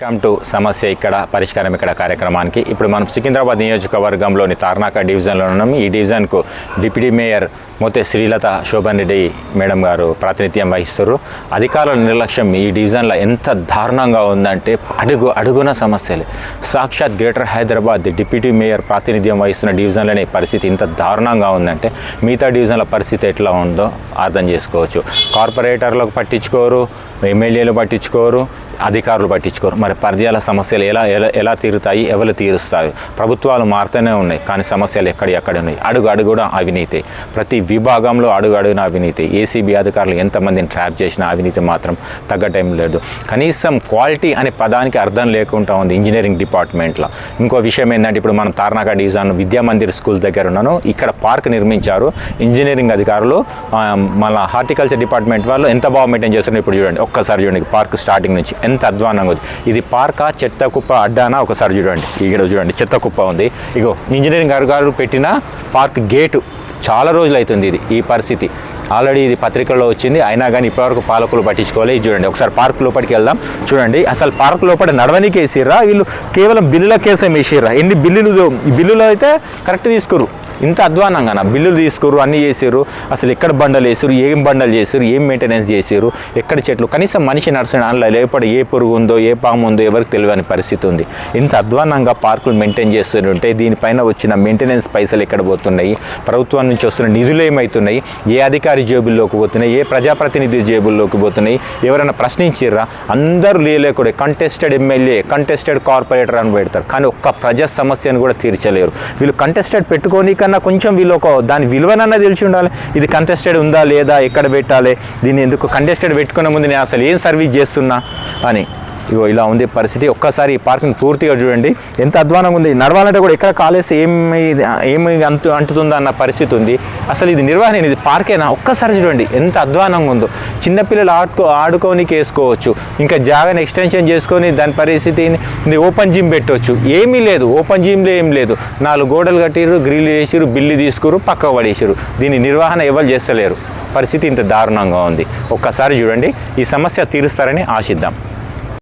Welcome to సమస్య ఇక్కడ పరిష్కారం ఇక్కడ కార్యక్రమానికి. ఇప్పుడు మనం సికింద్రాబాద్ నియోజకవర్గంలోని తార్నాక డివిజన్లో ఉన్నాం. ఈ డివిజన్కు deputy mayor Mothe Srilatha Shobhan Reddy madam గారు ప్రాతినిధ్యం వహిస్తారు అధికారుల నిర్లక్ష్యం ఈ డివిజన్లో ఎంత దారుణంగా ఉందంటే అడుగు అడుగున సమస్యలు. సాక్షాత్ గ్రేటర్ హైదరాబాద్ డిప్యూటీ మేయర్ ప్రాతినిధ్యం వహిస్తున్న డివిజన్లోని పరిస్థితి ఇంత దారుణంగా ఉందంటే మిగతా డివిజన్ల పరిస్థితి ఎట్లా ఉందో అర్థం చేసుకోవచ్చు. కార్పొరేటర్లకు పట్టించుకోరు ఎమ్మెల్యేలు పట్టించుకోరు అధికారులు పట్టించుకోరు. మరి పర్యాల సమస్యలు ఎలా ఎలా ఎలా తీరుతాయి ఎవరు తీరుస్తాయి ప్రభుత్వాలు మారుతూనే ఉన్నాయి కానీ సమస్యలు ఎక్కడ ఎక్కడ ఉన్నాయి? అడుగు అడుగున అవినీతి. ప్రతి విభాగంలో అడుగు అడుగున అవినీతి. ఏసీబీ అధికారులు ఎంతమందిని ట్రాప్ చేసిన అవినీతి మాత్రం తగ్గటం లేదు. కనీసం క్వాలిటీ అనే పదానికి అర్థం లేకుండా ఉంది ఇంజనీరింగ్ డిపార్ట్మెంట్లో. ఇంకో విషయం ఏంటంటే ఇప్పుడు మనం తార్నాక డివిజన్ విద్యా మందిర్ స్కూల్ దగ్గర ఉన్నాను. ఇక్కడ పార్క్ నిర్మించారు ఇంజనీరింగ్ అధికారులు. మన హార్టికల్చర్ డిపార్ట్మెంట్ వాళ్ళు ఎంత బాగా మెయింటైన్ చేస్తున్నారు ఇప్పుడు చూడండి. ఒక్కసారి చూడండి పార్క్ స్టార్టింగ్ నుంచి ఎంత అధ్వానంగా ఉంది. ఇది పార్కా చెత్త కుప్ప అడ్డానా? ఒకసారి చూడండి. ఇక్కడ చూడండి చెత్త కుప్ప ఉంది. ఇగో ఇంజనీరింగ్ గారు పెట్టిన పార్క్ గేటు చాలా రోజులు అవుతుంది ఇది ఈ పరిస్థితి. ఆల్రెడీ ఇది పత్రికల్లో వచ్చింది అయినా కానీ ఇప్పటివరకు పాలకులు పట్టించుకోవాలి చూడండి ఒకసారి పార్క్ లోపలికి వెళ్దాం. చూడండి అసలు పార్క్ లోపల నడవనికి వేసిర్రా? వీళ్ళు కేవలం బిల్లుల కేసం వేసిర్రా ఎన్ని బిల్లులు బిల్లులు అయితే కరెక్ట్ తీసుకురు. ఇంత అధ్వానంగా నా బిల్లులు తీసుకురు అన్నీ చేసారు అసలు ఎక్కడ బండలు వేసారు ఏం బండలు చేసారు ఏం మెయింటెనెన్స్ చేసారు ఎక్కడ చెట్లు. కనీసం మనిషి నడిచిన అందులో లేకపోతే ఏ పురుగు ఉందో ఏ పాము ఉందో ఎవరికి తెలియని పరిస్థితి ఉంది. ఇంత అధ్వానంగా పార్కులు మెయింటైన్ చేస్తుంటే దీనిపైన వచ్చిన మెయింటెనెన్స్ పైసలు ఎక్కడ పోతున్నాయి? ప్రభుత్వం నుంచి వస్తున్న నిధులు ఏమవుతున్నాయి ఏ అధికారి జేబుల్లోకి పోతున్నాయి? ఏ ప్రజాప్రతినిధి జేబుల్లోకి పోతున్నాయి? ఎవరైనా ప్రశ్నించిర్రా? అందరూ లేలేకూడే కంటెస్టెడ్ ఎమ్మెల్యే కంటెస్టెడ్ కార్పొరేటర్ అని పెడతారు. కానీ ఒక్క ప్రజా సమస్యను కూడా తీర్చలేరు. వీళ్ళు కంటెస్టెడ్ పెట్టుకోని కన్నా కొంచెం వీళ్ళు ఒక దాని విలువనన్నా తెలిసి ఉండాలి. ఇది కంటెస్టెడ్ ఉందా లేదా? ఎక్కడ పెట్టాలి? దీన్ని ఎందుకు కంటెస్టెడ్ పెట్టుకునే ముందు నేను అసలు ఏం సర్వీస్ చేస్తున్నా? అని. ఇగో ఇలా ఉంది పరిస్థితి. ఒక్కసారి ఈ పార్కింగ్ పూర్తిగా చూడండి. ఎంత అధ్వానంగా ఉంది. నడవాలంటే కూడా ఎక్కడ కాలేసి ఏమి ఏమి అంటు అంటుతుందో అన్న పరిస్థితి ఉంది. అసలు ఇది నిర్వహణ ఇది పార్కేనా? ఒక్కసారి చూడండి. ఎంత అధ్వానంగా ఉందో. చిన్నపిల్లలు ఆడుకో ఆడుకోనికి వేసుకోవచ్చు. ఇంకా జాగాని ఎక్స్టెన్షన్ చేసుకొని దాని పరిస్థితిని ఓపెన్ జిమ్ పెట్టవచ్చు ఏమీ లేదు. ఓపెన్ జిమ్లో ఏం లేదు. నాలుగు గోడలు కట్టిరు గ్రిల్ వేసిరు బిల్లు తీసుకురు పక్కకు పడేసారు దీని నిర్వహణ ఎవరు చేస్తలేరు. పరిస్థితి ఇంత దారుణంగా ఉంది. ఒక్కసారి చూడండి. ఈ సమస్య తీరుస్తారని ఆశిద్దాం.